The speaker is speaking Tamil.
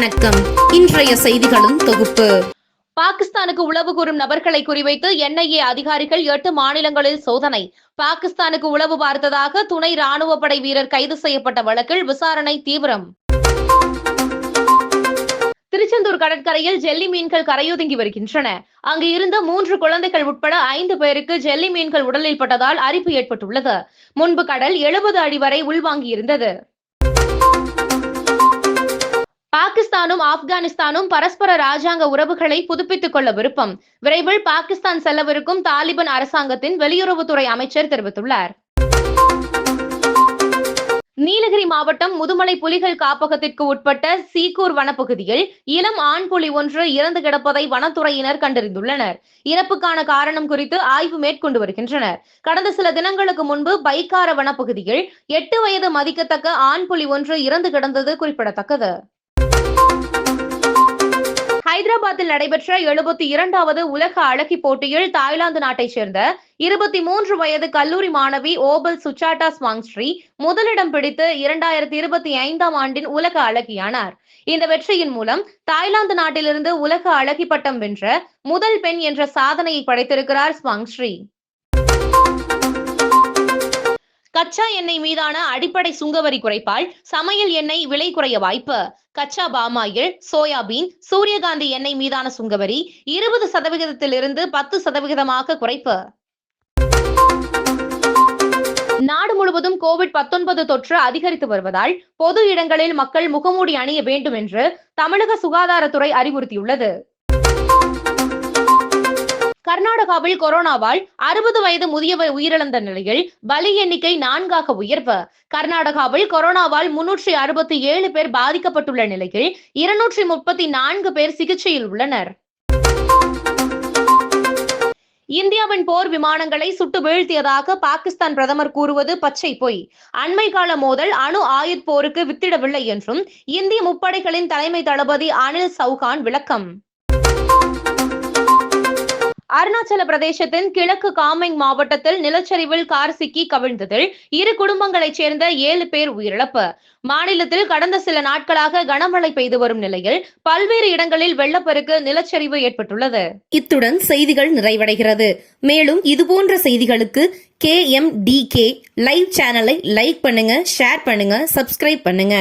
வணக்கம். இன்றைய செய்திகளும் தொகுப்பு. பாகிஸ்தானுக்கு உளவு கூறும் நபர்களை குறிவைத்து என்ஐஏ அதிகாரிகள் எட்டு மாநிலங்களில் சோதனை. பாகிஸ்தானுக்கு உளவு பார்த்ததாக துணை ராணுவ படை வீரர் கைது செய்யப்பட்ட வழக்கில் விசாரணை தீவிரம். திருச்செந்தூர் கடற்கரையில் ஜெல்லி மீன்கள் கரையொதுங்கி வருகின்றன. அங்கு இருந்த மூன்று குழந்தைகள் உட்பட ஐந்து பேருக்கு ஜெல்லி மீன்கள் உடலில் பட்டதால் அரிப்பு ஏற்பட்டுள்ளது. முன்பு கடல் எழுபது அடி வரை உள்வாங்கியிருந்தது. பாகிஸ்தானும் ஆப்கானிஸ்தானும் பரஸ்பர ராஜாங்க உறவுகளை புதுப்பித்துக் கொள்ள விருப்பம். விரைவில் பாகிஸ்தான் செல்லவிருக்கும் தாலிபான் அரசாங்கத்தின் வெளியுறவுத்துறை அமைச்சர் தெரிவித்துள்ளார். நீலகிரி மாவட்டம் முதுமலை புலிகள் காப்பகத்திற்கு உட்பட்ட சீக்கூர் வனப்பகுதியில் இளம் ஆண் புலி ஒன்று இறந்து கிடப்பதை வனத்துறையினர் கண்டறிந்துள்ளனர். இறப்புக்கான காரணம் குறித்து ஆய்வு மேற்கொண்டு வருகின்றனர். கடந்த சில தினங்களுக்கு முன்பு பைக்கார வனப்பகுதியில் எட்டு வயது மதிக்கத்தக்க ஆண் புலி ஒன்று இறந்து கிடந்தது குறிப்பிடத்தக்கது. ஹைதராபாத்தில் நடைபெற்ற எழுபத்தி இரண்டாவது உலக அழகி போட்டியில் தாய்லாந்து நாட்டைச் சேர்ந்த இருபத்தி மூன்று வயது கல்லூரி மாணவி ஓபல் சுச்சாட்டா ஸ்வாங்ஸ்ரீ முதலிடம் பிடித்து இரண்டாயிரத்தி இருபத்தி ஐந்தாம் ஆண்டின் உலக அழகியானார். இந்த வெற்றியின் மூலம் தாய்லாந்து நாட்டிலிருந்து உலக அழகி பட்டம் வென்ற முதல் பெண் என்ற சாதனையை படைத்திருக்கிறார் ஸ்வாங்ஸ்ரீ கச்சா எண்ணெய் மீதான அடிப்படை சுங்கவரி குறைப்பால் சமையல் எண்ணெய் விலை குறைய வாய்ப்பு. கச்சா பாமாயில் சோயாபீன் சூரியகாந்தி எண்ணெய் மீதான சுங்கவரி இருபது சதவிகிதத்திலிருந்து பத்து சதவிகிதமாக குறைப்பு. நாடு முழுவதும் கோவிட் 19 தொற்று அதிகரித்து வருவதால் பொது இடங்களில் மக்கள் முகமூடி அணிய வேண்டும் என்று தமிழக சுகாதாரத்துறை அறிவுறுத்தியுள்ளது. கர்நாடகாவில் கொரோனாவால் அறுபது வயது முதியவர் உயிரிழந்த நிலையில் பலி எண்ணிக்கை நான்காக உயர்வு. கர்நாடகாவில் கொரோனாவால் முன்னூற்றி அறுபத்தி ஏழு பேர் பாதிக்கப்பட்டுள்ள நிலையில் இருநூற்றி முப்பத்தி நான்கு பேர் சிகிச்சையில் உள்ளனர். இந்தியாவின் போர் விமானங்களை சுட்டு வீழ்த்தியதாக பாகிஸ்தான் பிரதமர் கூறுவது பச்சை பொய். அண்மை கால மோதல் அணு ஆயுத் போருக்கு வித்திடவில்லை என்றும் இந்திய முப்படைகளின் தலைமை தளபதி அனில் சௌகான் விளக்கம். அருணாச்சல பிரதேசத்தின் கிழக்கு காமெங் மாவட்டத்தில் நிலச்சரிவில் கார் சிக்கி கவிழ்ந்ததில் இரு குடும்பங்களைச் சேர்ந்த ஏழு பேர் உயிரிழப்பு. மாநிலத்தில் கடந்த சில நாட்களாக கனமழை பெய்து வரும் நிலையில் பல்வேறு இடங்களில் வெள்ளப்பெருக்கு நிலச்சரிவு ஏற்பட்டுள்ளது. இத்துடன் செய்திகள் நிறைவடைகிறது. மேலும் இதுபோன்ற செய்திகளுக்கு K M D K live சேனலை லைக் பண்ணுங்க ஷேர் பண்ணுங்க சப்ஸ்கிரைப் பண்ணுங்க.